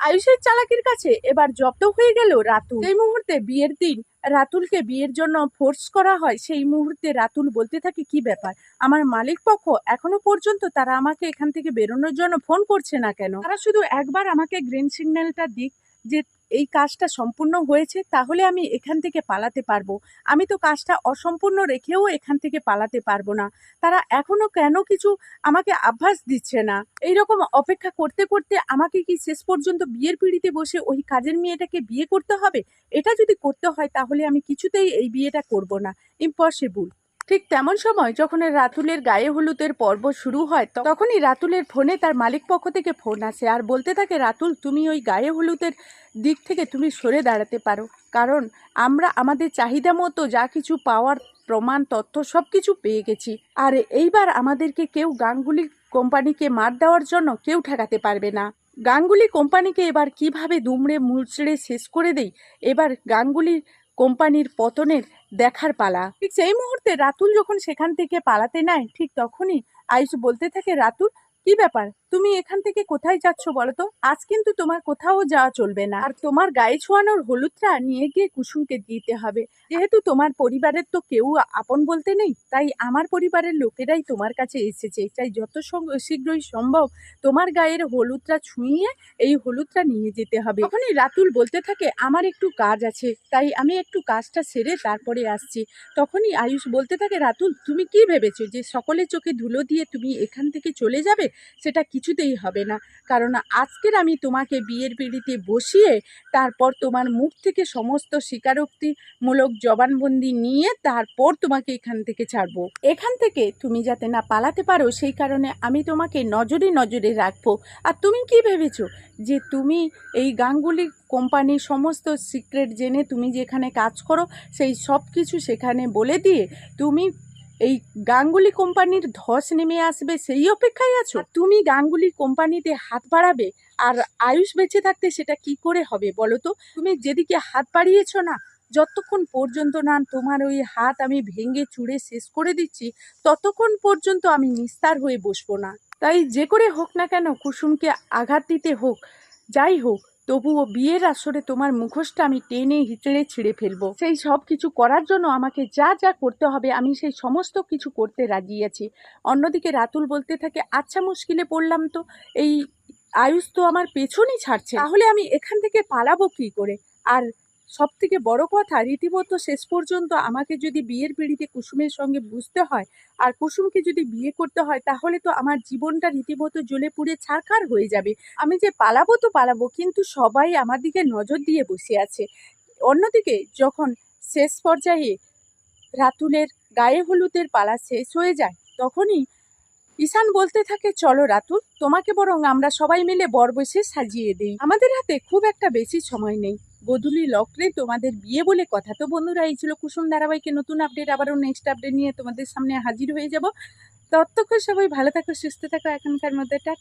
আয়ুষের চালাকির কাছে এবার জব্দ হয়ে গেল রাতুল। সেই মুহূর্তে বিয়ের দিন, রাতুলকে বিয়ের জন্য ফোর্স করা হয়। সেই মুহূর্তে রাতুল বলতে থাকে, কি ব্যাপার? আমার মালিক পক্ষ এখনও পর্যন্ত তারা আমাকে এখান থেকে বেরোনোর জন্য ফোন করছে না কেন? তারা শুধু একবার আমাকে গ্রিন সিগন্যালটা দিক যে এই কাজটা সম্পূর্ণ হয়েছে, তাহলে আমি এখান থেকে পালাতে পারব। আমি তো কাজটা অসম্পূর্ণ রেখেও এখান থেকে পালাতে পারব না। তারা এখনও কেন কিছু আমাকে আভাস দিচ্ছে না? এই রকম অপেক্ষা করতে করতে আমাকে কি শেষ পর্যন্ত বিয়ের পিড়িতে বসে ওই কাজের মেয়েটাকে বিয়ে করতে হবে? এটা যদি করতে হয়, তাহলে আমি কিছুতেই এই বিয়েটা করব না। ইম্পসিবল। ঠিক তেমন সময় যখন রাতুলের গায়ে হলুদের পর্ব শুরু হয় তখনই রাতুলের ফোনে তার মালিক পক্ষ থেকে ফোন আসে আর বলতে থাকে, রাতুল, তুমি ওই গায়ে হলুদের দিক থেকে তুমি সরে দাঁড়াতে পারো। কারণ আমরা আমাদের চাহিদা মতো যা কিছু পাওয়ার প্রমাণ, তথ্য সব কিছু পেয়ে গেছি। আর এইবার আমাদেরকে কেউ গাঙ্গুলি কোম্পানিকে মার দেওয়ার জন্য কেউ ঠেকাতে পারবে না। গাঙ্গুলি কোম্পানিকে এবার কীভাবে দুমড়ে মুচড়ে শেষ করে দেই? এবার গাঙ্গুলি কোম্পানির পতনের দেখার পালা। ঠিক সেই মুহূর্তে রাতুল যখন সেখান থেকে পালাতে নেয়, ঠিক তখনই আয়ুষ বলতে থাকে, রাতুল কি ব্যাপার? তুমি এখান থেকে কোথায় যাচ্ছ বলো তো আজ কিন্তু তোমার কোথাও যাওয়া চলবে না। আর তোমার গায়ে ছোঁয়ানোর হলুদটা নিয়ে গিয়ে কুসুমকে দিতে হবে। যেহেতু তোমার পরিবারের তো কেউ আপন বলতে নেই, তাই আমার পরিবারের লোকেরাই তোমার কাছে এসেছে। তাই যত শীঘ্রই সম্ভব তোমার গায়ের হলুদটা ছুঁয়ে এই হলুদটা নিয়ে যেতে হবে। তখনই রাতুল বলতে থাকে, আমার একটু কাজ আছে, তাই আমি একটু কাজটা সেরে তারপরে আসছি। তখনই আয়ুষ বলতে থাকে, রাতুল, তুমি কি ভেবেছো যে সকলের চোখে ধুলো দিয়ে তুমি এখান থেকে চলে যাবে? সেটা কিছুতেই হবে না। কারণ আজকের আমি তোমাকে বিয়ের পিড়িতে বসিয়ে তারপর তোমার মুখ থেকে সমস্ত স্বীকারোক্তিমূলক জবানবন্দি নিয়ে তারপর তোমাকে এখান থেকে ছাড়বো। এখান থেকে তুমি যাতে না পালাতে পারো, সেই কারণে আমি তোমাকে নজরে নজরে রাখব। আর তুমি কি ভেবেছো? যে তুমি এই গাঙ্গুলি কোম্পানির সমস্ত সিক্রেট জেনে তুমি যেখানে কাজ করো, সেই সব কিছু সেখানে বলে দিয়ে তুমি এই গাঙ্গুলি কোম্পানির ধস নেমে আসবে সেই অপেক্ষায় আছো? তুমি গাঙ্গুলি কোম্পানিতে হাত বাড়াবে আর আয়ুষ বেঁচে থাকতে সেটা কি করে হবে বলো তো? তুমি যেদিকে হাত বাড়িয়েছো না, যতক্ষণ পর্যন্ত না তোমার ওই হাত আমি ভেঙে চুড়ে শেষ করে দিচ্ছি, ততক্ষণ পর্যন্ত আমি নিস্তার হয়ে বসবো না। তাই যে করে হোক না কেন, কুসুমকে আঘাত দিতে হোক, যাই হোক তবুও বিয়ের আসরে তোমার মুখোশটা আমি টেনে হিচড়ে ছিঁড়ে ফেলব। সেই সব কিছু করার জন্য আমাকে যা যা করতে হবে, আমি সেই সমস্ত কিছু করতে রাজি আছি। অন্যদিকে রাতুল বলতে থাকে আচ্ছা মুশকিলে পড়লাম তো। এই আয়ুষ তো আমার পেছনই ছাড়ছে। তাহলে আমি এখান থেকে পালাবো কি করে? আর সব থেকে বড় কথা রীতিমতো শেষ পর্যন্ত আমাকে যদি বিয়ের পিড়িতে কুসুমের সঙ্গে বুঝতে হয় আর কুসুমকে যদি বিয়ে করতে হয়, তাহলে তো আমার জীবনটা রীতিমতো জ্বলে পুড়ে ছারখার হয়ে যাবে। আমি যে পালাবো তো পালাবো, কিন্তু সবাই আমার দিকে নজর দিয়ে বসে আছে। অন্যদিকে যখন শেষ পর্যায়ে রাতুলের গায়ে হলুদের পালা শেষ হয়ে যায়, তখনই ঈশান বলতে থাকে, চলো রাতুল, তোমাকে বরং আমরা সবাই মিলে বরবসে সাজিয়ে দিই। আমাদের হাতে খুব একটা বেশি সময় নেই। গোধূলি লকরে তোমাদের বিয়ে বলে কথা। তো বন্ধুরা, এই ছিল কুসুম ধারাবাহিকে নতুন আপডেট আবারও নেক্সট আপডেট নিয়ে তোমাদের সামনে হাজির হয়ে যাব। ততক্ষণ সবাই ভালো থাকো, সুস্থ থাকো। এখনকার মধ্যে টাটা।